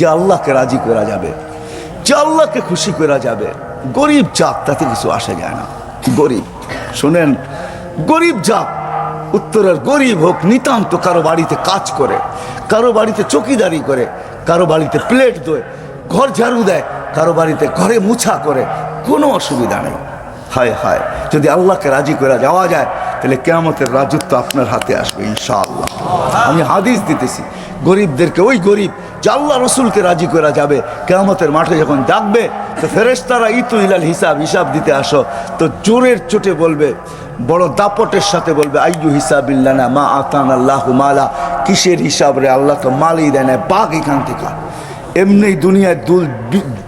যে আল্লাহকে রাজি করা যাবে, যে আল্লাহকে খুশি করা যাবে। গরিব জাত, তাতে কিছু আসা যায় না। গরিব? শোনেন, গরিব জাত, উত্তরের গরিব হোক, নিতান্ত কারও বাড়িতে কাজ করে, কারও বাড়িতে চকিদারি করে, কারও বাড়িতে প্লেট দোয়, ঘর ঝাড়ু দেয়, কারও বাড়িতে ঘরে মুছা করে, কোনো অসুবিধা নেই। হায় হায়, যদি আল্লাহকে রাজি করে যাওয়া যায়, তাহলে কেয়ামতের রাজত্ব আপনার হাতে আসবে, ইনশাআল্লাহ। আমি হাদিস দিতেছি, গরিবদেরকে ওই গরিব আল্লাহ রসুলকে রাজি করা যাবে, কেয়ামতের মাঠে যখন ডাকবে, তো ফেরেশতারা ইতু ইলাল হিসাব হিসাব দিতে আসো। তো জোরের চোটে বলবে, বড় দাপটের সাথে বলবে, আইয়ু হিসাবিল্লানা মা আতান আল্লাহ মালা। কিসের হিসাব রে আল্লাহ তো মালই দেয় না, বাঘ এখান থেকে। এমনি দুনিয়ায় দুল,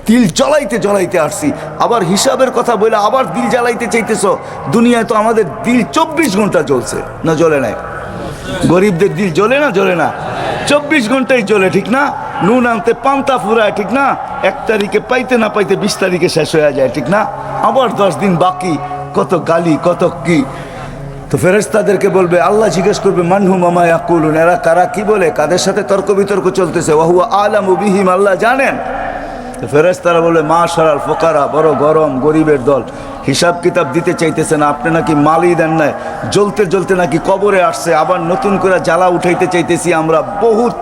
দিল জ্বলাইতে জ্বলাইতে আসছি। আবার হিসাবের কথা বলে আবার দিল জ্বালাইতে চাইতেছ। দুনিয়ায় তো আমাদের দিল চব্বিশ ঘণ্টা জ্বলছে, না জ্বলে নাই? গরিবদের দিল জ্বলে না জ্বলে না? চব্বিশ ঘন্টাই জ্বলে, ঠিক না? নুন আনতে পান্তা ফুরায়, ঠিক না? এক তারিখে পাইতে না পাইতে বিশ তারিখে শেষ হয়ে যায়, ঠিক না? আবার দশ দিন বাকি, কত গালি, কত কি? তো ফেরেস্তাদেরকে বলবে, আল্লাহ জিজ্ঞেস করবে মানহু মামা ইয়াকুলুন? এরা কারা, কি বলে? কাদের সাথে তর্ক বিতর্ক চলতেছে? ওয়াহুয়া আলাম বিহিম, আল্লাহ জানেন। তো ফেরেস্তারা বলবে মা সারাল ফোকারা, বড় গরম, গরিবের দল। হিসাব কিতাব দিতে চাইতেছে না, আপনি নাকি মালই দেন নাই। জ্বলতে জ্বলতে নাকি কবরে আসছে, আবার নতুন করে জ্বালা উঠাইতে চাইতেছি আমরা, বহুত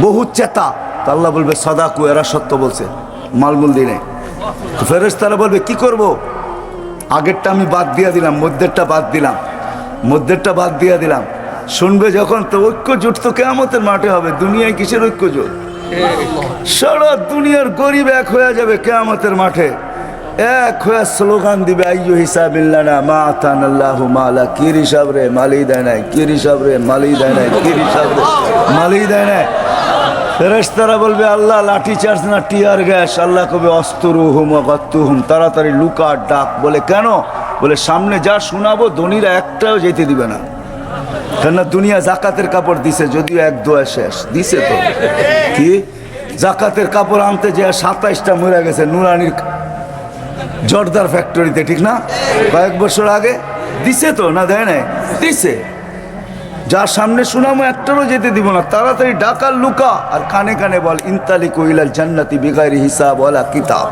বহুত চেতা। তো আল্লাহ বলবে, সদাকু, এরা সত্য বলছে। মালমুল দিনে। ফেরেস তারা বলবে, কি করব? আগেরটা আমি বাদ দিয়ে দিলাম, মধ্যেরটা বাদ দিলাম, মধ্যেরটা বাদ দিয়ে দিলাম। শুনবে যখন, তো ঐক্য জোট তো কেমতের মাঠে হবে। দুনিয়ায় কিসের ঐক্য জোট? সারা দুনিয়ার গরিব এক হয়ে যাবে কেয়ামতের মাঠে। এক হয়ে স্লোগান দিবে, আইয়ু হিসাবিল্লানা মা আতান আল্লাহ মালা, কি হিসাব রে, মালি দেয় নাই, কি হিসাব রে, মালি দেয় নাই, কি হিসাব রে, মালি দেয় নাই। ফেরেশতারা বলবে, আল্লাহ লাঠি চার্জ না, টিয়ার গ্যাস, আল্লাহ কবে অস্তরু হুম অগত্তু হুম তাড়াতাড়ি লুকা ডাক বলে, কেন? বলে, সামনে যা শোনাবো, ধনীরা একটাও যেতে দিবে না। কেননা দুনিয়া জাকাতের কাপড় দিছে, যদিও এক দোয়া শেষ, দিছে তো। কি? জাকাতের কাপড় আনতে যে সাতাইশটা মরে গেছে, নুরানির জর্দার ফ্যাক্টরিতে, ঠিক না? কয়েক বছর আগে, দিছে তো না দেয় নাই? দিছে। যার সামনে শুনামো একটারও যেতে দিব না। তাড়াতাড়ি ডাকার লুকা, আর কানে কানে বল ইন্তালি কইলাল জান্নাতি বিগাইরি হিসাব ওয়ালা কিতাব।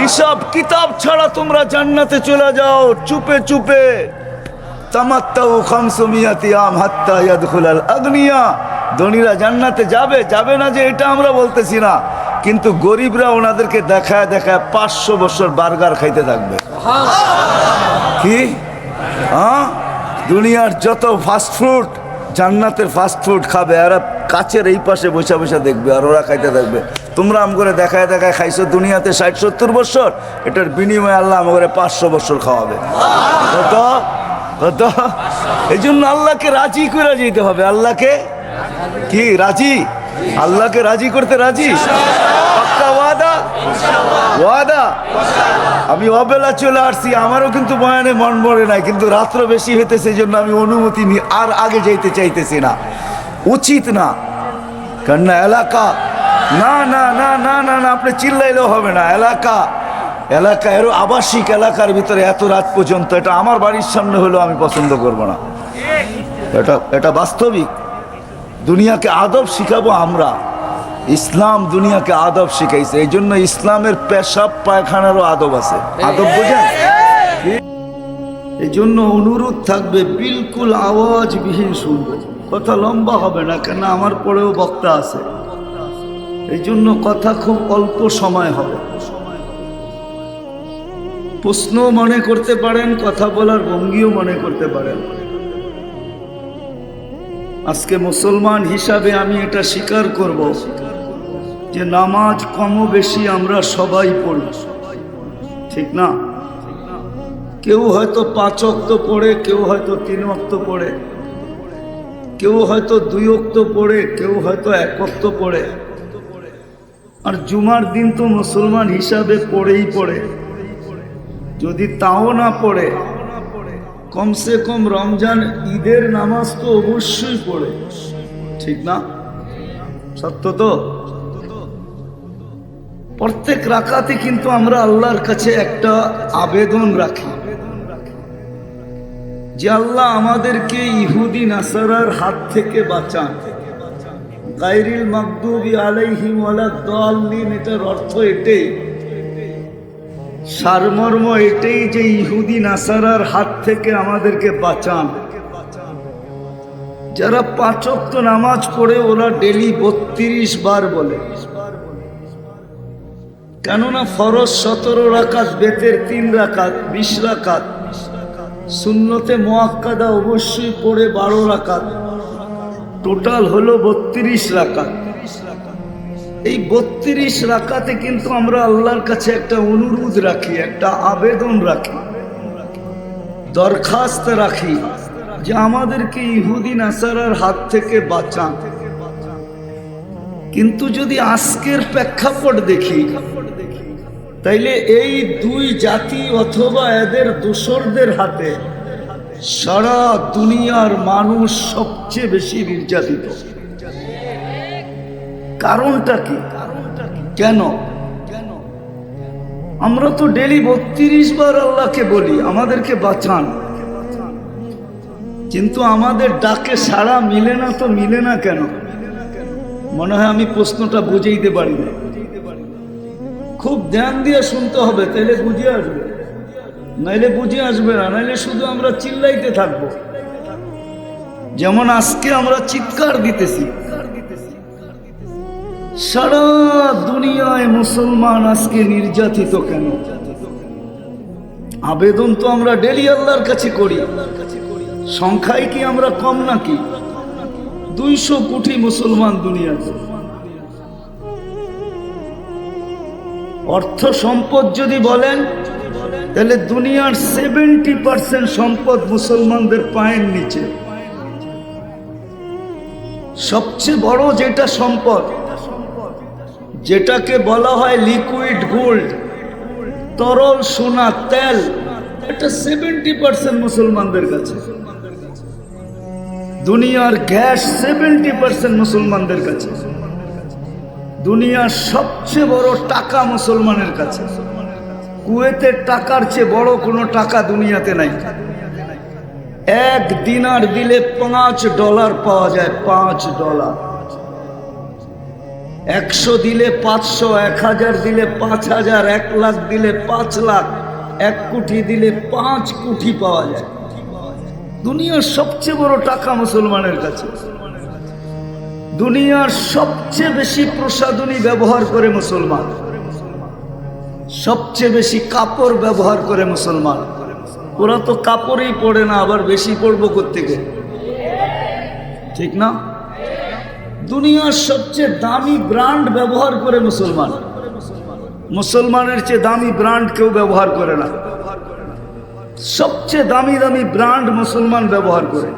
হিসাব কিতাব ছাড়া তোমরা জান্নাতে চলে যাও, চুপে চুপে। ধনীরা জান্নাতে যাবে যাবে না যে এটা আমরা বলতেছি না। কিন্তু গরিবরা ওনাদেরকে দেখায় দেখায় পাঁচশো বছর বার্গার খাইতে থাকবে। কি? হ্যাঁ? দুনিয়ার যত ফাস্ট ফুড জান্নাতের ফাস্ট ফুড খাবে আর কাছের এই পাশে বসে বসে দেখবে আর ওরা খাইতে থাকবে। তোমরা আম করে দেখায় দেখায় খাইছো, দুনিয়াতে ষাট, সত্তর বছর, এটার বিনিময়ে আল্লাহ আম করে পাঁচশো বছর খাওয়াবে। কত? কত? এই জন্য আল্লাহকে রাজি করে যেতে হবে। আল্লাহকে? কি? রাজি? আল্লাহকে রাজি করতে রাজি? আমি অবেলা চলে আসছি, আমারও কিন্তু বয়ানে মন মরে নাই, কিন্তু রাত্র বেশি হইতেছে সেই জন্য আমি অনুমতি নি আর আগে যাইতে চাইতেছি না। উচিত না। কেননা, এলাকা। না না না না না না, আপনি চিল্লাইলেও হবে না। এলাকা। এলাকা এরও আবাসিক এলাকার ভিতরে এত রাত পর্যন্ত, এটা আমার বাড়ির সামনে হলেও আমি পছন্দ করব না। এটা এটা বাস্তবিক। দুনিয়াকে আদব শিখাবো আমরা। ইসলাম দুনিয়াকে আদব শিখাইছে এই জন্য ইসলামের পেশাব পায়খানারও আদব আছে। আদব বোঝেন? এই জন্য অনুরোধ থাকবে, বিলকুল আওয়াজবিহীন শুনব। কথা লম্বা হবে না কেন আমার পরেও বক্তা আছে। এই জন্য কথা খুব অল্প সময় হবে। প্রশ্ন মনে করতে পারেন, কথা বলার ভঙ্গিও মনে করতে পারেন। আজকে মুসলমান হিসাবে আমি এটা স্বীকার করব যে নামাজ কম বেশি আমরা সবাই পড়ি। ঠিক না? কেউ হয়তো পাঁচ অক্ত পড়ে, কেউ হয়তো তিন অক্ত পড়ে। কেউ হয়তো দুই অক্ত পড়ে, কেউ হয়তো এক অক্ত পড়ে। আর জুমার দিন তো মুসলমান হিসাবে পড়েই পড়ে। যদি তাও না পড়ে কমসে কম রমজান ঈদের নামাজ তো অবশ্যই পড়ে। ঠিক না? সত্য তো? প্রত্যেক রাখাতে কিন্তু আমরা আল্লাহর কাছে একটা আবেদন রাখি। যে আল্লাহ আমাদেরকে ইহুদি, নাসারার হাত থেকে বাঁচান। গাইরিল মাকদুবি আলাইহিম ওয়ালাদ-দাল্লিন এটার অর্থ এটাই। সারমর্ম এটাই যে ইহুদি নাসারার হাত থেকে আমাদেরকে বাঁচান। যারা পাঁচক্ত নামাজ পড়ে ওরা ডেলি বত্রিশ বার বলে। কেননা ফরজ সতেরো রাকাত, বেতের তিন রাকাত, বিশ রাকাত। শূন্যতে মোয়াক্কাদা অবশ্যই পড়ে বারো রাকাত। টোটাল হলো বত্রিশ রাকাত। এই বত্রিশ রাখাতে কিন্তু আমরা আল্লাহর কাছে একটা অনুরোধ রাখি, একটা আবেদন রাখি, দরখাস্ত রাখি যে আমাদেরকে ইহুদি নাসারার হাত থেকে বাঁচান। কিন্তু যদি আজকের প্রেক্ষাপট দেখি, তাইলে এই দুই জাতি অথবা এদের দোসরদের হাতে সারা দুনিয়ার মানুষ সবচেয়ে বেশি নির্যাতিত। কারণটা কি? কেন? আমরা তো ডেলি বত্রিশ বার আল্লাহকে বলি, আমাদেরকে বাঁচান। কিন্তু আমাদের ডাকে সাড়া মিলে না তো মিলে না কেন? মনে হয় আমি প্রশ্নটা বুঝেইতে পারি না। খুব ধ্যান দিয়ে শুনতে হবে, তাইলে বুঝে আসবে। নাইলে বুঝে আসবে না, নাইলে শুধু আমরা চিল্লাইতে থাকব। যেমন আজকে আমরা চিৎকার দিতেছি। সারা দুনিয়ায় মুসলমান আজকে নির্যাতিত কেন? আবেদন তো আমরা ডেলি আল্লাহর কাছে করি। সংখ্যায় কি আমরা কম নাকি? দুইশো কোটি মুসলমান দুনিয়াতে অর্থ সম্পদ যদি বলেন, তাহলে দুনিয়ার সেভেন্টি পার্সেন্ট সম্পদ মুসলমানদের পায়ের নিচে। সবচেয়ে বড় যেটা সম্পদ যেটাকে বলা হয় লিকুইড গোল্ড তরল সোনা, তেল, এটা সেভেন্টি পার্সেন্ট মুসলমানদের কাছে। দুনিয়ার গ্যাস সেভেন্টি পার্সেন্ট মুসলমানদের কাছে। দুনিয়ার সবচেয়ে বড় টাকা মুসলমানের কাছে। কুয়েতের টাকার চেয়ে বড় কোনো টাকা দুনিয়াতে নাই। এক দিনার দিলে পাঁচ ডলার পাওয়া যায়, পাঁচ ডলার। একশো দিলে পাঁচশো, এক হাজার দিলে পাঁচ হাজার, এক লাখ দিলে পাঁচ লাখ, এক কোটি দিলে পাঁচ কোটি পাওয়া যায়। দুনিয়ার সবচেয়ে বড় টাকা মুসলমানের কাছে। দুনিয়ার সবচেয়ে বেশি প্রসাধনী ব্যবহার করে মুসলমান। সবচেয়ে বেশি কাপড় ব্যবহার করে মুসলমান। ওরা তো কাপড়েই পরে না, আবার বেশি পরবো থেকে ঠিক না? দুনিয়ার সবচেয়ে দামি ব্র্যান্ড ব্যবহার করে মুসলমান। মুসলমানের চেয়ে দামি ব্র্যান্ড কেউ ব্যবহার করে না। সবচেয়ে দামি দামি ব্র্যান্ড মুসলমান ব্যবহার করে।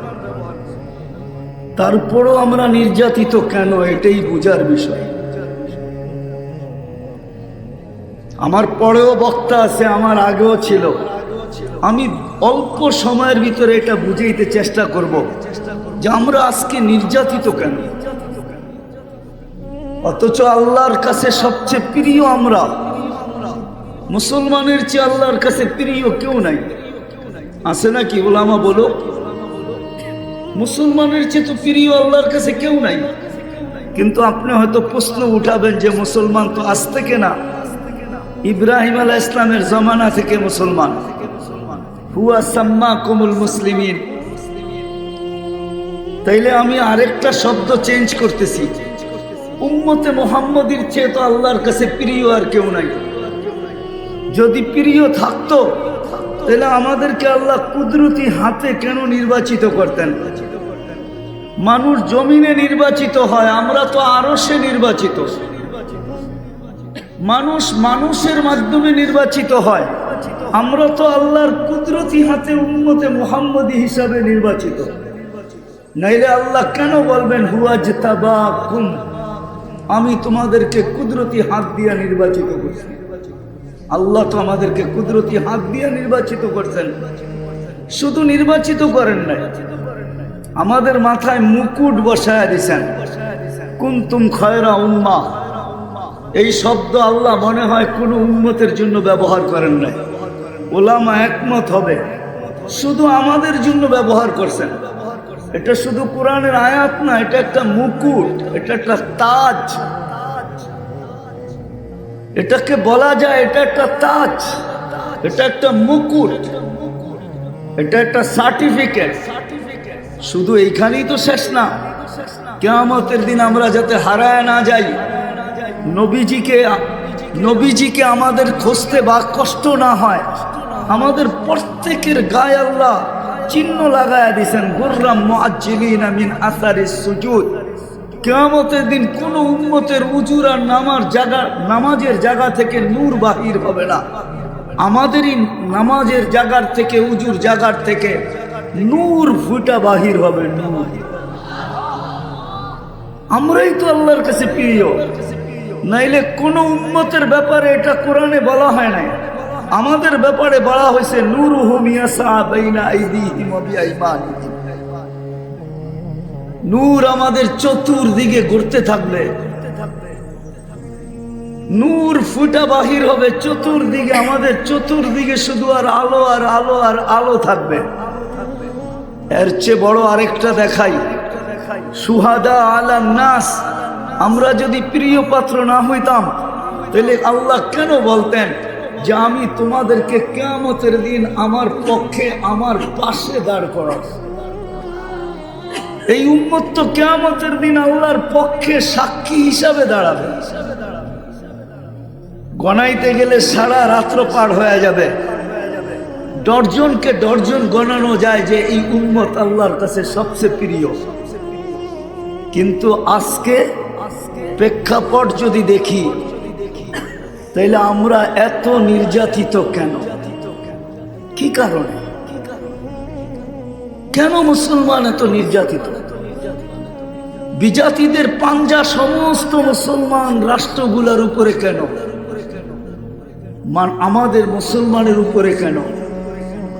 তারপরও আমরা নির্যাতিত কেন? এটাই বোঝার বিষয়। আমার পরেও বক্তা আছে, আমার আগেও ছিল। আমি অল্প সময়ের ভিতরে এটা বুঝাইতে চেষ্টা করব যে আমরা আজকে নির্যাতিত কেন? অথচ আল্লাহর কাছে সবচেয়ে প্রিয় আমরা। মুসলমানের চেয়ে আল্লাহর কাছে প্রিয় কেউ নাই। আছে নাকি ওলামা বলো? মুসলমানের চেয়ে তো প্রিয় আল্লাহর কাছে কেউ নাই। কিন্তু আপনি হয়তো প্রশ্ন উঠাবেন যে মুসলমান তো আজ থেকে না। ইব্রাহিম আলাহ ইসলামের জমানা থেকে মুসলমান। হুয়া সাম্মা কুমুল মুসলিমিন। তাইলে আমি আরেকটা শব্দ চেঞ্জ করতেছি। উম্মতে মোহাম্মদীর চেয়ে তো আল্লাহর কাছে প্রিয় আর কেউ নাই। যদি প্রিয় থাকতো, তাহলে আমাদেরকে আল্লাহ কুদরতি হাতে কেন নির্বাচিত করতেন? মানুষ জমিনে নির্বাচিত হয়, আমরা তো আরও সে নির্বাচিত। মানুষ মানুষের মাধ্যমে নির্বাচিত হয়, আমরা তো আল্লাহর কুদরতি হাতে উন্মতে মোহাম্মদী হিসাবে নির্বাচিত। নাইলে আল্লাহ কেন বলবেন হুয়াজ কুম আমি তোমাদেরকে কুদরতি হাত দিয়া নির্বাচিত করছি। আল্লাহ তো আমাদেরকে কুদরতি হাত দিয়া নির্বাচিত করছেন। শুধু নির্বাচিত করেন নাই, আমাদের মাথায় মুকুট বসায় দিছেন। কুন্তুম খয়রা উম্মা এই শব্দ আল্লাহ মনে হয় কোনো উন্মতের জন্য ব্যবহার করেন নাই। ওলামা একমত হবে। শুধু আমাদের জন্য ব্যবহার করছেন। এটা শুধু কোরআনের আয়াত না, এটা একটা মুকুট, এটা একটা তাজ। এটাকে বলা যায় এটা একটা তাজ, এটা একটা মুকুট, এটা একটা সার্টিফিকেট। শুধু এইখানেই তো শেষ না, কেয়ামতের দিন আমরা যাতে হারায় না যাই, নবীজিকে নবীজিকে আমাদের খুঁজতে বা কষ্ট না হয়, আমাদের প্রত্যেকের গায়ে আল্লাহ চিহ্ন লাগায়া দিছেন, গুর্রাম মুআজ্জিলিনা মিন আসারি সুজুদ। কেয়ামতের দিন কোন উম্মতের উজুর আর নামার জায়গা, নামাজের জায়গা থেকে নূর বাহির হবে না। আমাদেরই নামাজের জায়গার থেকে, উজুর জায়গার থেকে নূর ফুটা বাহির হবে আমরাই তো আল্লাহর কাছে প্রিয়। নাইলে কোন উম্মতের ব্যাপারে এটা কোরআনে বলা হয় নাই। আমাদের ব্যাপারে বলা হয়েছে নূর নূর আমাদের চতুর্দিকে ঘুরতে থাকবে। নূর ফুটা বাহির হবে, চতুর্দিকে আমাদের চতুর্দিকে শুধু আর আলো আর আলো আর আলো থাকবে। এর চেয়ে বড় আরেকটা দেখাই, সুহাদা আলাম নাস। আমরা যদি প্রিয় পাত্র না হইতাম, তাহলে আল্লাহ কেন বলতেন যে আমি তোমাদেরকে কেয়ামতের দিন আমার পক্ষে, আমার পাশে দাঁড় করাব। এই উম্মত তো কেয়ামতের দিন আল্লাহর পক্ষে সাক্ষী হিসাবে দাঁড়াবে। গনাইতে গেলে সারা রাত্র পার হয়ে যাবে। ডরজনকে ডরজন গণানো যায় যে এই উম্মত আল্লাহর কাছে সবচেয়ে প্রিয়। কিন্তু আজকে প্রেক্ষাপট যদি দেখি তাইলে আমরা এত নির্যাতিত কেন? কি কারণে? কেন মুসলমান এত নির্যাতিত? বিজাতিদের পাঞ্জা সমস্ত মুসলমান রাষ্ট্রগুলোর উপরে কেন? মান আমাদের মুসলমানের উপরে কেন?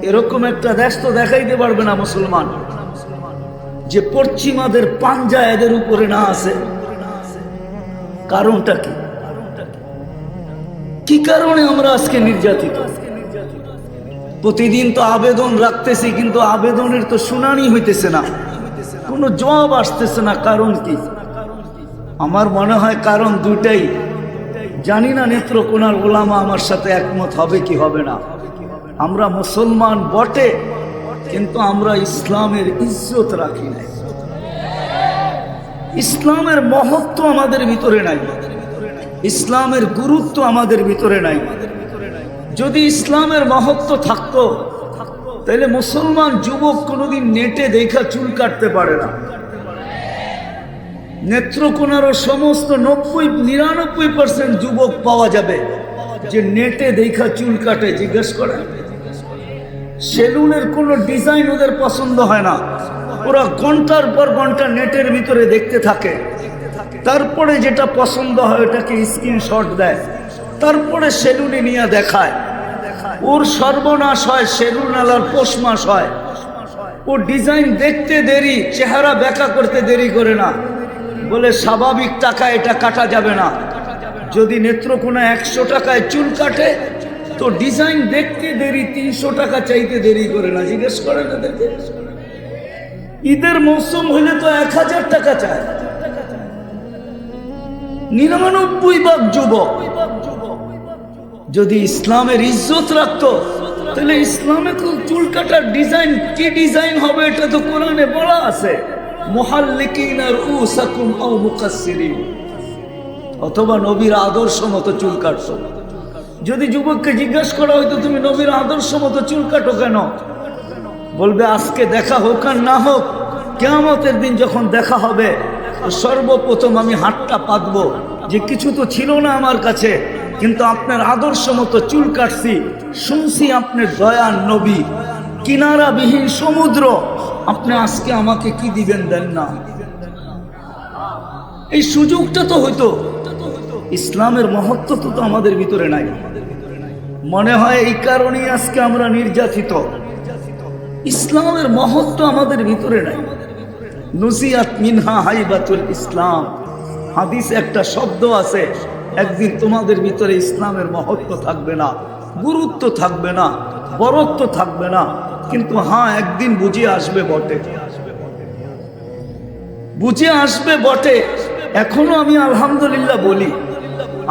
এরকম একটা দেশ তো দেখাইতে পারবে না মুসলমান। যে পশ্চিমাদের পাঞ্জা এদের উপরে না আছে কারণটা কি? কি কারণে আমরা আজকে নির্যাতিত? প্রতিদিন তো আবেদন রাখতেছি, কিন্তু আবেদনের তো শুনানি হইতেছে না। কোনো জবাব আসতেছে না, কারণ কি? আমার মনে হয় কারণ দুটাই জানি না নেত্রকোনার ওলামা আমার সাথে একমত হবে কি হবে না। আমরা মুসলমান বটে, কিন্তু আমরা ইসলামের ইজ্জত রাখি নাই। ইসলামের মহত্ব আমাদের ভিতরে নাই। ইসলামের গুরুত্ব আমাদের ভিতরে নাই। যদি ইসলামের মহত্ব থাকতো, তাহলে মুসলমান যুবক কোনোদিন নেটে দেখা চুল কাটতে পারে না। নেত্রকোনারও সমস্ত নব্বই, নিরানব্বই পার্সেন্ট যুবক পাওয়া যাবে যে নেটে দেখা চুল কাটে, জিজ্ঞেস করে। সেলুনের কোনো ডিজাইন ওদের পছন্দ হয় না। ওরা ঘণ্টার পর ঘণ্টা নেটের ভিতরে দেখতে থাকে। তারপরে যেটা পছন্দ হয় ওটাকে স্ক্রিনশট দেয়। তারপরে সেলুনে নিয়ে দেখায়। ওর সর্বনাশ হয় সেলুন আলার পৌষ মাস হয়। ও ডিজাইন দেখতে দেরি, চেহারা ব্যাকা করতে দেরি করে না। বলে স্বাভাবিক টাকা এটা কাটা যাবে না। যদি নেত্রকোনা একশো টাকায় চুল কাটে, তো ডিজাইন দেখতে দেরি, তিনশো টাকা চাইতে দেরি করে না। জিজ্ঞেস করে না ঈদের মৌসুম হলে তো এক হাজার টাকা চায়। নিরানব্বই ভাগ যুবক। যদি ইসলামের ইজ্জত রাখতো, তাহলে ইসলামে তো চুল কাটার ডিজাইন কি ডিজাইন হবে এটা তো কোরআনে বলা আছে। মহাল্লিকিন আর উসাকুম ও মুকাসসিরিন। অথবা নবীর আদর্শ মতো চুল কাটতো যদি যুবককে জিজ্ঞেস করা হয়তো তুমি নবীর আদর্শ মতো চুল কাটো কেন? বলবে, আজকে দেখা হোক আর না হোক, কেয়ামতের দিন যখন দেখা হবে সর্বপ্রথম আমি হাতটা পাতবো। যে কিছু তো ছিল না আমার কাছে, কিন্তু আপনার আদর্শ মতো চুল কাটছি, শুনছি আপনার দয়ার নবী। কিনারাবিহীন সমুদ্র, আপনি আজকে আমাকে কি দিবেন দেন না? এই সুযোগটা তো হইতো। ইসলামের মহত্ব তো তো আমাদের ভিতরে নাই। মনে হয় এই কারণেই আজকে আমরা নির্যাতিত। ইসলামের মহত্ব আমাদের ভিতরে নাই। নসিয়াত মিনহা হাইবাতুল ইসলাম। হাদিস একটা শব্দ আছে, একদিন তোমাদের ভিতরে ইসলামের মহত্ব থাকবে না, গুরুত্ব থাকবে না, বরত্ব থাকবে না, কিন্তু হ্যাঁ একদিন বুঝিয়ে আসবে বটে। বুঝে আসবে বটে। এখনও আমি আলহামদুলিল্লাহ বলি,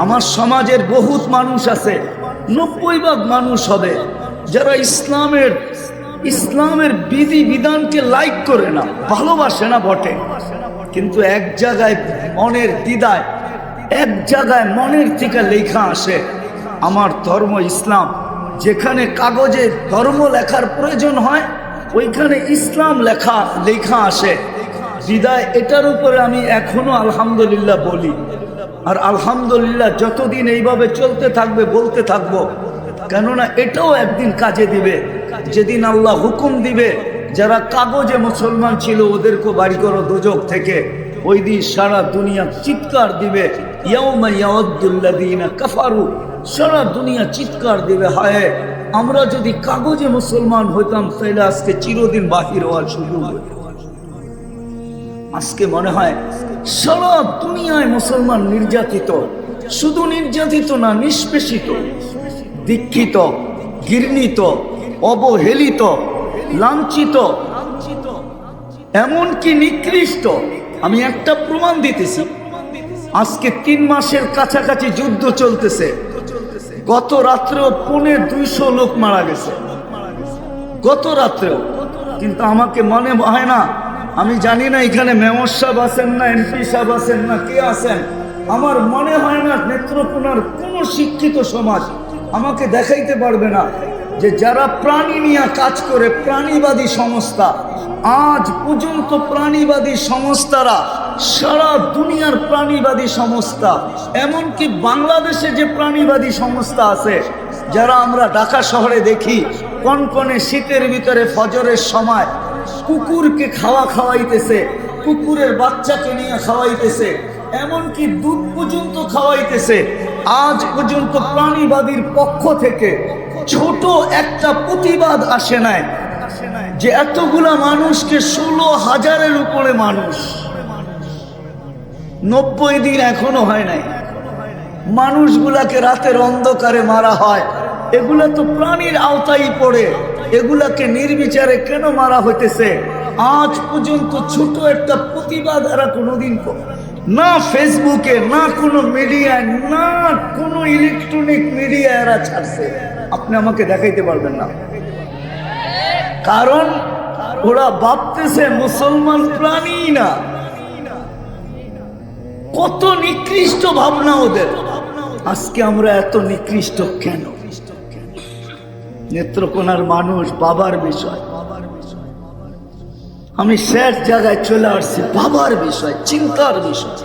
আমার সমাজের বহুত মানুষ আছে, নব্বই ভাগ মানুষ হবে, যারা ইসলামের ইসলামের বিধি বিধানকে লাইক করে না, ভালোবাসে না বটে। কিন্তু এক জায়গায় মনের দিদায় এক জায়গায় মনের থেকে লেখা আসে, আমার ধর্ম ইসলাম। যেখানে কাগজে ধর্ম লেখার প্রয়োজন হয়, ওইখানে ইসলাম লেখা লেখা আসে। বিদায় এটার উপরে আমি এখনও আলহামদুলিল্লাহ বলি। আর আলহামদুলিল্লাহ যতদিন এইভাবে চলতে থাকবে, বলতে থাকব কেননা এটাও একদিন কাজে দিবে। যেদিন আল্লাহ হুকুম দিবে, যারা কাগজে মুসলমান ছিল ওদেরকে বাড়ি করো দোজক থেকে। ওই দিন সারা দুনিয়া চিৎকার দিবে কাফারু। সারা দুনিয়া চিৎকার দিবে, হায়, আমরা যদি কাগজে মুসলমান হইতাম তাহলে আজকে চিরদিন বাহির হওয়ার সুযোগ আজকে মনে হয় সারা দুনিয়ায় মুসলমান নির্যাতিত। শুধু নির্যাতিত না, নিষ্পেষিত। দীক্ষিত, ঘৃণিত, অবহেলিত, লাঞ্ছিত। এমনকি নিকৃষ্ট। আমি একটা প্রমাণ দিতেছি। আজকে তিন মাসের কাছাকাছি যুদ্ধ চলতেছে। গত রাত্রেও পৌনে দুইশো লোক মারা গেছে। গত রাত্রেও। কিন্তু আমাকে মনে হয় না, আমি জানি না এখানে মেয়র সাহেব আছেন না, এমপি সাহেব আছেন না, কে আছেন। আমার মনে হয় না নেত্রকোনার কোনো শিক্ষিত সমাজ আমাকে দেখাইতে পারবে না যে যারা প্রাণী নিয়ে কাজ করে প্রাণীবাদী সংস্থা, আজ পর্যন্ত প্রাণীবাদী সংস্থারা সারা দুনিয়ার প্রাণীবাদী সংস্থা, এমনকি বাংলাদেশে যে প্রাণীবাদী সংস্থা আছে, যারা আমরা ঢাকা শহরে দেখি কনকনে শীতের ভিতরে ফজরের সময় কুকুরকে খাওয়া খাওয়াইতেছে, কুকুরের বাচ্চাকে নিয়ে খাওয়াইতেছে এমনকি দুধ পর্যন্ত খাওয়াইতেছে। আজ পর্যন্ত প্রাণীবাদীর পক্ষ থেকে ছোট একটা প্রতিবাদ আসে নাই যে এতগুলা মানুষকে ষোলো হাজারের উপরে মানুষ নব্বই দিন এখনও হয় নাই। মানুষগুলাকে রাতের অন্ধকারে মারা হয়। এগুলা তো প্রাণীর আওতায় পড়ে। এগুলাকে নির্বিচারে কেন মারা হইতেছে? আজ পর্যন্ত ছোট একটা প্রতিবাদ এরা কোনোদিন ক- না ফেসবুকে না কোনো মিডিয়ায় না কোনো ইলেকট্রনিক মিডিয়া এরা ছাড়ছে। আপনি আমাকে দেখাইতে পারবেন না। কারণ ওরা ভাবতেছে মুসলমান প্রাণী না। কত নিকৃষ্ট ভাবনা ওদের। আজকে আমরা এত নিকৃষ্ট কেন? নেত্রকোনার মানুষ, বাবার বিষয়। আমি শেষ জায়গায় চলে আসছি, বাবার বিষয়, চিন্তার বিষয়।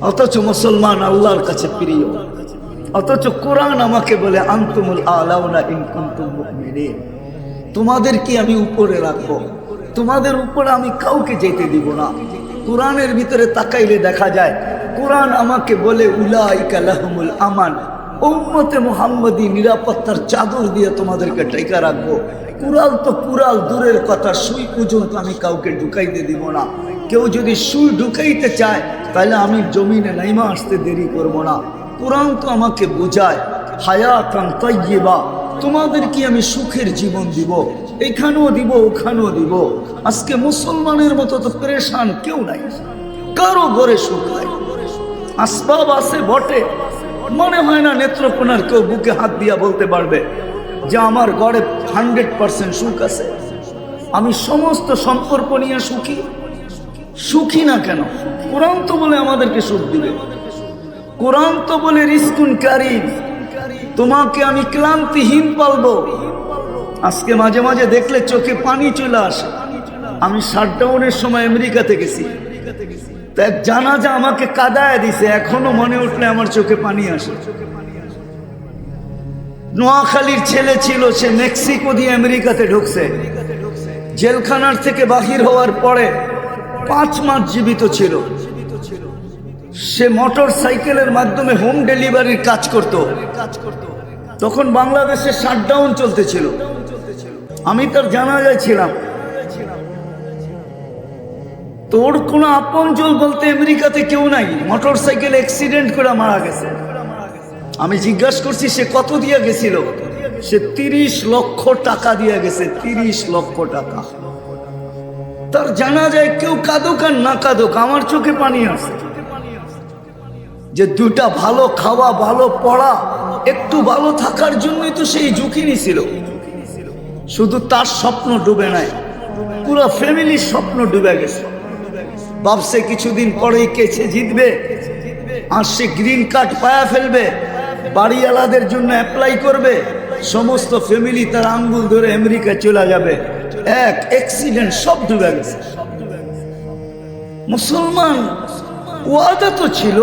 অথচ মুসলমান আল্লাহর কাছে প্রিয়। অথচ কোরআন আমাকে বলে, আন্তুমুল আলাউনা ইন কুনতুম মুমিনিন। তোমাদের কি আমি উপরে রাখব? তোমাদের উপরে আমি কাউকে যেতে দিব না। কোরআনের ভিতরে তাকাইলে দেখা যায়, কোরআন আমাকে বলে, উলাইকা লাহুমুল আমান। উম্মতে মুহাম্মদী নিরাপত্তার চাদর দিয়ে তোমাদেরকে টেকা রাখব। কুরাল তো কুরাল দূরের কথা, সুই পর্যন্ত আমি কাউকে ঢুকাইতে দিব না। কেউ যদি সুই ঢুকাইতে চায়, তাহলে আমি জমিনে নাইমা আসতে দেরি করব না। কোরআন তো আমাকে বোঝায় হায়া হায়াতান তাইয়্যিবা, তোমাদের কি আমি সুখের জীবন দিব? এখানেও দিব, ওখানেও দিব। আজকে মুসলমানের মতো তো পরেশান কেউ নাই, কারও ঘরে সুখ নাই। আসবাব আছে বটে মনে হয় না নেত্রকোনার কেউ বুকে হাত দিয়া বলতে পারবে যে আমার ঘরে হান্ড্রেড পার্সেন্ট সুখ আছে। আমি সমস্ত সম্পর্ক নিয়ে সুখী। সুখী না কেন? কোরআন তো বলে আমাদেরকে সুখ দিবে। কোরআন তো বলে রিস্কুন কারিম তোমাকে আমি ক্লান্তিহীন পালবো। আজকে মাঝে মাঝে দেখলে চোখে পানি চলে আসে। আমি শাটডাউনের সময় আমেরিকাতে গেছি। তা জানাজা আমাকে কাদায় দিছে, এখনও মনে উঠলে আমার চোখে পানি আসে। নোয়াখালীর ছেলে ছিল, সে মেক্সিকো দিয়ে আমেরিকাতে ঢুকছে। জেলখানার থেকে বাহির হওয়ার পরে পাঁচ মাস জীবিত ছিল। সে মোটর সাইকেলের মাধ্যমে হোম ডেলিভারির কাজ করত। তখন বাংলাদেশে শাটডাউন চলতেছিল। আমি তার জানা ছিলাম। তোর কোনো আপনজল বলতে আমেরিকাতে কেউ নাই। মোটর সাইকেল অ্যাক্সিডেন্ট করে মারা গেছে। আমি জিজ্ঞাসা করছি, সে কত দিয়ে গেছিল? সে তিরিশ লক্ষ টাকা দিয়ে গেছে, তিরিশ লক্ষ টাকা। তার জানা যায় কেউ কাঁদুক আর না কাঁদুক, আমার চোখে পানি আসে যে দুটা ভালো খাওয়া, ভালো পড়া, একটু ভালো থাকার জন্যই তো সেই ঝুঁকি নিছিল। শুধু তার স্বপ্ন ডুবে নাই, পুরো ফ্যামিলির স্বপ্ন ডুবে গেছে। ভাবছে কিছুদিন পরেই কেছে জিতবে? আর সে গ্রিন কার্ড পায়া ফেলবে? বাড়িওয়ালাদের জন্য অ্যাপ্লাই করবে? সমস্ত ফ্যামিলি তার আঙ্গুল ধরে আমেরিকা চলে যাবে। এক অ্যাক্সিডেন্ট সব ডুবে গেছে। মুসলমান, ওয়াদা তো ছিল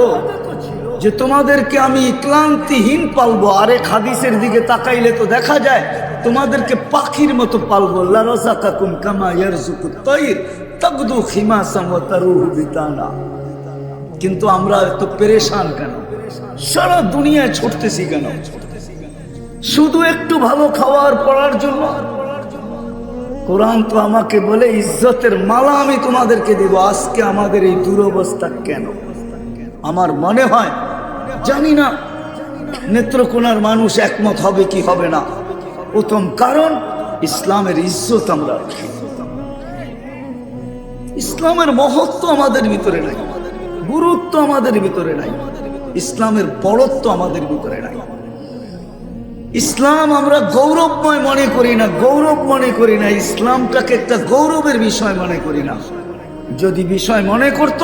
যে তোমাদেরকে আমি ক্লান্তিহীন পালবো। আরেক হাদিসের দিকে তাকাইলে তো দেখা যায়, তোমাদেরকে পাখির মতো পালবো। লারাসাকাকুম কামা ইয়ারজুকুত তাইর। তাকদু খিমাসাম বিতানা। কিন্তু আমরা এত পেরেশান কেন? সারা দুনিয়ায় ছুটতেছি কেন? শুধু একটু ভালো খাওয়ার পড়ার জন্য? কোরআন তো আমাকে বলে, ইজ্জতের মালা আমি তোমাদেরকে দেব। আজকে আমাদের এই দুরবস্থা কেন? আমার মনে হয়, জানি না, নেত্রকোনার মানুষ একমত হবে কি হবে না। প্রথম কারণ, ইসলামের ইজ্জত আমরা রাখি। ইসলামের মহত্ব আমাদের ভিতরে নাই, গুরুত্ব আমাদের ভিতরে নাই, ইসলামের বড়ত্ব আমাদের ভিতরে নাই। ইসলাম আমরা গৌরবময় মনে করি না, গৌরব মনে করি না, ইসলামটাকে একটা গৌরবের বিষয় মনে করি না। যদি বিষয় মনে করত,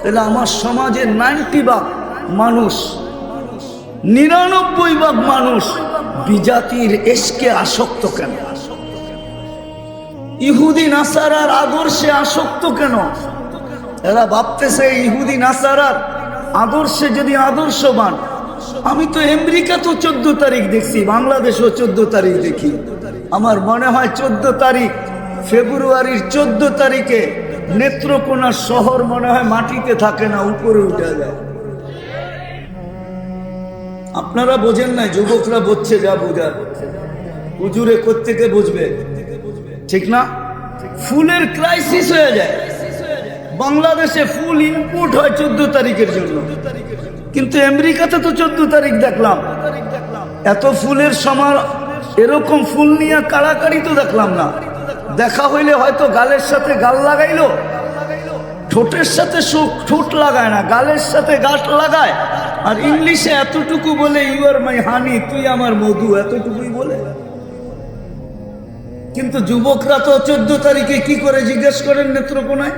তাহলে আমার সমাজের নাইনটি ভাগ মানুষ, নিরানব্বই ভাগ মানুষ বিজাতির এসকে আসক্ত কেন? ইহুদি নাসারার আদর্শে আসক্ত কেন? এরা ভাবতেছে ইহুদি নাসারার আদর্শে যদি আদর্শবান, আমি তো আমেরিকা তো চোদ্দ তারিখ দেখছি, বাংলাদেশও চোদ্দ তারিখ দেখি। আমার মনে হয় চোদ্দ তারিখ, ফেব্রুয়ারির চোদ্দ তারিখে নেত্রকোনা শহর মনে হয় মাটিতে থাকে না, উপরে উঠে যায়। আপনারা বোঝেন না যুবকরা বুঝছে যা বোঝার। উজুরে কোত্থেকে বুঝবে? ঠিক না? ফুলের ক্রাইসিস হয়ে যায়। বাংলাদেশে ফুল ইনপুট হয় চোদ্দ তারিখের জন্য। কিন্তু আমেরিকাতে তো চোদ্দ তারিখ দেখলাম। এত ফুলের সমার, এরকম ফুল নিয়ে কাড়াকাড়ি তো দেখলাম না। দেখা হইলে হয়তো গালের সাথে গাল লাগাইলো। ঠোঁটের সাথে ঠোঁট লাগায় না, গালের সাথে গাছ লাগায়। আর ইংলিশে এতটুকু বলে ইউ আর মাই হানি তুই আমার মধু, এতটুকুই বলে। কিন্তু যুবকরা তো চোদ্দ তারিখে কি করে জিজ্ঞেস করেন নেত্রকোনায়?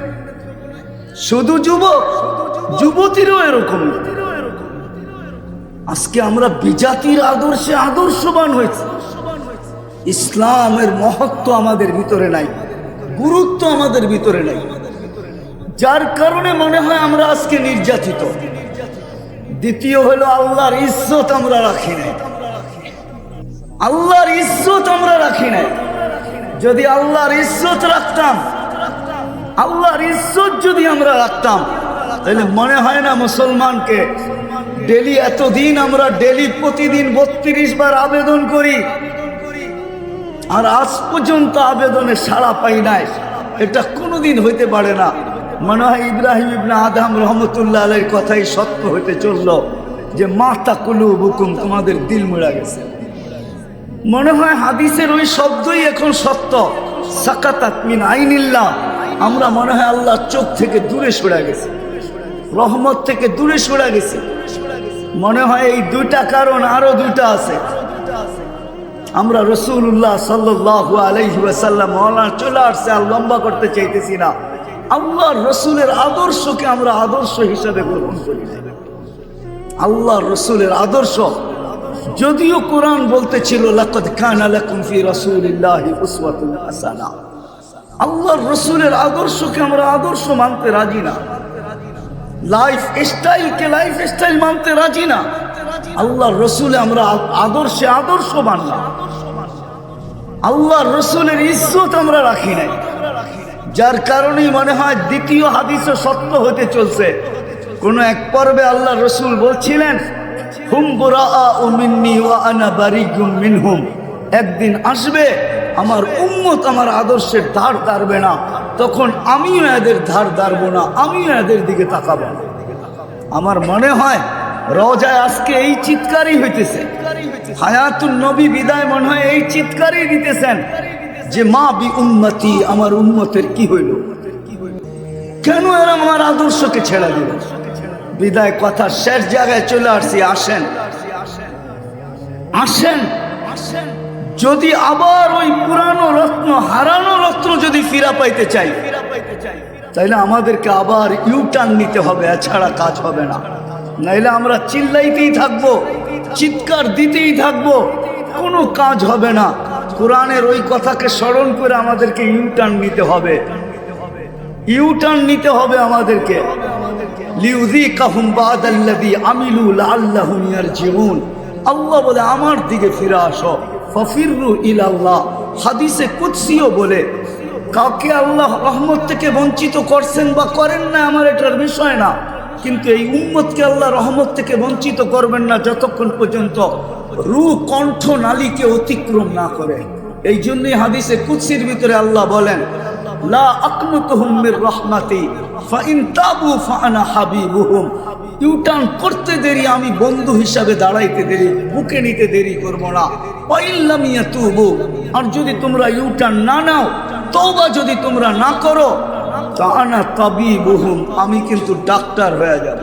শুধু যুবক, যুবতীরও এরকম। আজকে আমরা বিজাতির আদর্শে আদর্শবান হয়েছে। ইসলামের মহত্ব আমাদের ভিতরে নাই, গুরুত্ব আমাদের ভিতরে নাই। যার কারণে মনে হয় আমরা আজকে নির্যাতিত। দ্বিতীয় হলো আল্লাহর ইজ্জত আমরা রাখি নাই। আল্লাহর ইজ্জত আমরা রাখি নাই। যদি আল্লাহর ইজ্জত রাখতাম, আল্লাহর ইজ্জত যদি আমরা রাখতাম, তাহলে মনে হয় না মুসলমানকে ডেলি এতদিন আমরা ডেলি প্রতিদিন বত্রিশ বার আবেদন করি, আর আজ পর্যন্ত আবেদনে সাড়া পাই নাই। এটা কোনোদিন হইতে পারে না। মনে হয় ইব্রাহিম ইবনা আদাম রহমতুল্লাহ আলের কথাই সত্য হইতে চলল, যে মাতা কুলু বুকুম তোমাদের দিল মুড়া গেছে। মনে হয় হাদিসের ওই শব্দই এখন সত্য। সাকাতাত মিন আইনিল্লাহ। আমরা মনে হয় আল্লাহর চোখ থেকে দূরে সরে গেছি। রহমত থেকে দূরে সরে গেছি। মনে হয় এই দুইটা কারণ আরও দুইটা আছে। আমরা রসুল্লাহ সাল্লু আলহি ওয়াসাল্লাম মৌলানা চলে আসছে, আর লম্বা করতে চাইতেছি না। আল্লাহর রসুলের আদর্শকে আমরা আদর্শ হিসাবে গ্রহণ করি। আল্লাহ রসুলের আদর্শ যদিও কোরআন বলতেছিল হাসানা। আল্লাহর রসুলের আদর্শকে আমরা আদর্শ মানতে রাজি না। লাইফ স্টাইলকে লাইফ স্টাইল মানতে রাজি না। আল্লাহর রসুলে আমরা আদর্শে আদর্শ মানলাম আল্লাহর রসুলের ইজ্জত আমরা রাখি নাই। যার কারণেই মনে হয় দ্বিতীয় হাদিসও সত্য হতে চলছে। কোন এক পর্বে আল্লাহ রসুল বলছিলেন হুম একদিন আসবে, আমার উম্মত আমার আদর্শের ধার দাঁড়বে না। তখন আমিও এদের ধার দাঁড়বো না, আমিও এদের দিকে তাকাবো না। আমার মনে হয়, রজায় আজকে এই চিৎকারই হইতেছে। হায়াতুল নবী বিদায় মনে হয় এই চিৎকারই দিতেছেন যে, মা বি উন্মতি আমার উন্মতের কি হইল? কেন এরা আমার আদর্শকে ছেড়া দিল? বিদায় কথা শেষ জায়গায় চলে আসছি, আসেন। আসেন। যদি আবার ওই পুরানো রত্ন, হারানো রত্ন যদি ফিরা পাইতে চাই, তাইলে আমাদেরকে আবার ইউটার্ন নিতে হবে, এছাড়া কাজ হবে না। নাইলে আমরা চিল্লাইতেই থাকব, চিৎকার দিতেই থাকব, কোনো কাজ হবে না। কোরআনের ওই কথাকে স্মরণ করে আমাদেরকে ইউটার্ন নিতে হবে। ইউটার্ন নিতে হবে আমাদেরকে। আল্লাহ বলে, আমার দিকে ফিরে আসো। ফাফিরু ইলাল্লাহ। হাদিসে কুদসিও বলে, কাউকে আল্লাহ রহমত থেকে বঞ্চিত করছেন বা করেন না, আমার এটার বিষয় না। কিন্তু এই উম্মতকে আল্লাহ রহমত থেকে বঞ্চিত করবেন না যতক্ষণ পর্যন্ত রু কণ্ঠ, নালীকে অতিক্রম না করে। এই জন্যই হাদিসে কুৎসির ভিতরে আল্লাহ বলেন, লা মির রাহমাতি। ফাইন তাবু ফাআনা হাবিবুহুম। ইউটার্ন করতে দেরি, আমি বন্ধু হিসাবে দাঁড়াইতে দেরি, বুকে নিতে দেরি করব না। ওয়াইল্লাম ইয়াতুবু, আর যদি তোমরা ইউটার্ন না নাও, তওবা যদি তোমরা না করো, তাআনা তাবিবুহুম, আমি কিন্তু ডাক্তার হয়ে যাব।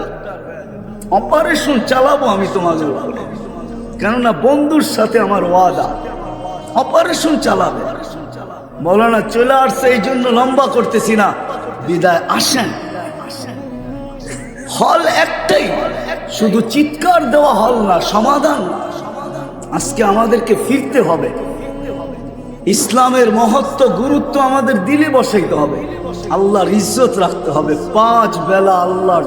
অপারেশন চালাবো আমি তোমাদের উপরে। কেননা বন্ধুর সাথে আমার ওয়াদা। অপারেশন চালাবে। মৌলানা চলে আসছে এই জন্য লম্বা করতেছি না। বিদায় আসেন। হল একটাই, শুধু চিৎকার দেওয়া হল না, সমাধান। আজকে আমাদেরকে ফিরতে হবে। ইসলামের মহত্ব, গুরুত্ব আমাদের দিলে বসাইতে হবে। আল্লাহর ইজ্জত রাখতে হবে। পাঁচ বেলা আল্লাহ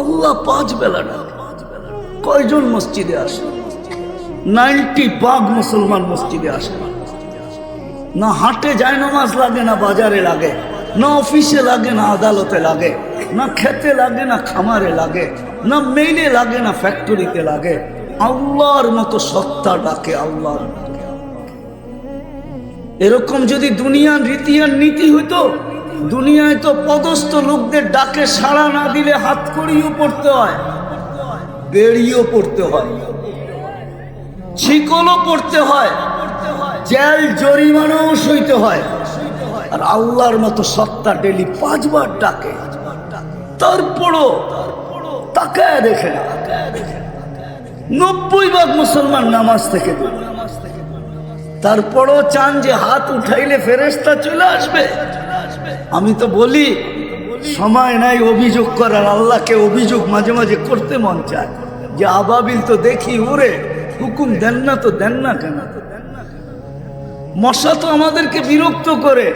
আল্লাহ পাঁচ বেলা কয়জন মসজিদে আসে? নাইনটি ভাগ মুসলমান মসজিদে আসে। না না হাটে যায় নামাজ লাগে, না বাজারে লাগে, না অফিসে লাগে, না আদালতে লাগে, না খেতে লাগে, না খামারে লাগে, না মেইলে লাগে, না ফ্যাক্টরিতে লাগে। আল্লাহর মতো সত্তা ডাকে, আল্লাহর এরকম যদি দুনিয়ার রীতি আর নীতি হইতো, দুনিয়ায় তো পদস্থ লোকদের ডাকে, সাড়া না দিলে হাত করিও পড়তে হয়, বেড়িও পড়তে হয় শিকলও পড়তে হয়। জেল জরিমানাও সইতে হয়। আর আল্লাহর মতো সত্তা ডেলি পাঁচবার ডাকে। তারপরও তাকায় দেখে না। নব্বই ভাগ মুসলমান নামাজ থেকে তারপরও চান যে হাত উঠাইলে ফেরেস্তা চলে আসবে। আমি তো বলি, সময় নাই অভিযোগ করার, আল্লাহকে অভিযোগ মাঝে মাঝে করতে মন চায়। যে আবাবিল তো দেখি, উড়ে, হুকুম দেন না তো দেন না কেন? মশা তো আমাদেরকে বিরক্ত করে।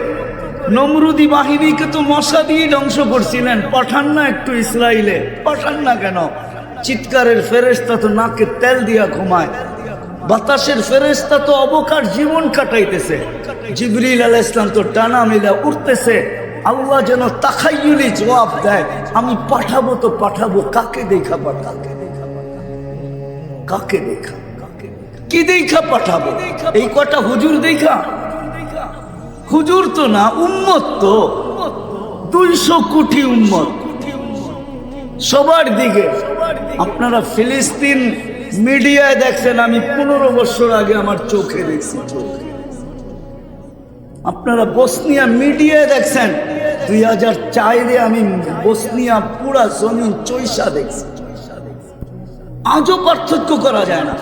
নমরুদি বাহিনীকে তো মশা দিয়ে ধ্বংস করছিলেন। পাঠান না একটু ইসরায়েলে পাঠান না কেন? চিৎকারের ফেরেস্তা তো নাকে তেল দিয়া ঘুমায়। বাতাসের ফেরেস্তা তো অবকার জীবন কাটাইতেছে। জিবরিল আলাহ ইসলাম তো টানা মিলা উঠতেছে আল্লাহ যেন তাকাইলি জবাব দেয়, আমি পাঠাবো তো পাঠাবো, কাকে দেখা পাঠাবো? কাকে দেখা কি দেখা পাঠাবো? এই কটা হুজুর দেখা? হুজুর তো না, উম্মত তো। দুইশো কোটি উম্মত। সবার দিকে। আপনারা ফিলিস্তিন মিডিয়ায় দেখছেন, আমি পনেরো বছর আগে আমার চোখে দেখছি আপনারা বসনিয়া মিডিয়ায় দেখছেন, দুই হাজার চারে আমি বসনিয়া পুরা জমিন চৈসা দেখছি। আজও পার্থক্য করা যায় না।